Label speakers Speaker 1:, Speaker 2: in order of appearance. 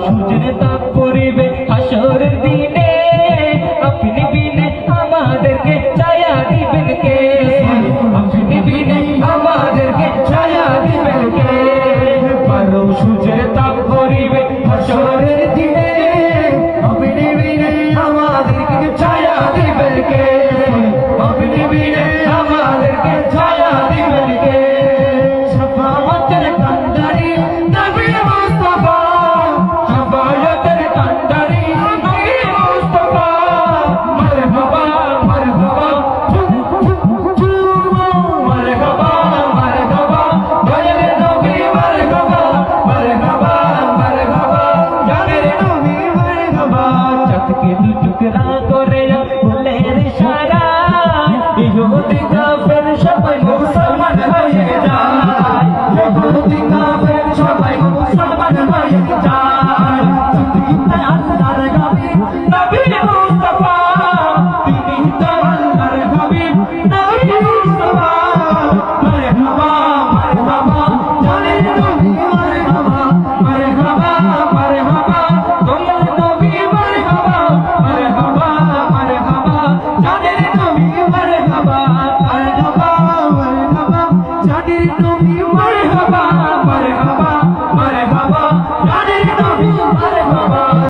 Speaker 1: সূর্যের তাপ জানের নবী মারহাবা চাঁদকে দু টুকরা করে ফুলের সারা। ইহুদি কাফের সবাই মুসলমান হয়ে যায়। ইহুদি কাফের সবাই মুসলমান হয়ে যায়। কিন্তু আল্লাহর হাবিব নবী মুস্তাফা। তিনি তো আল্লাহর হাবিব নবী মারহাবা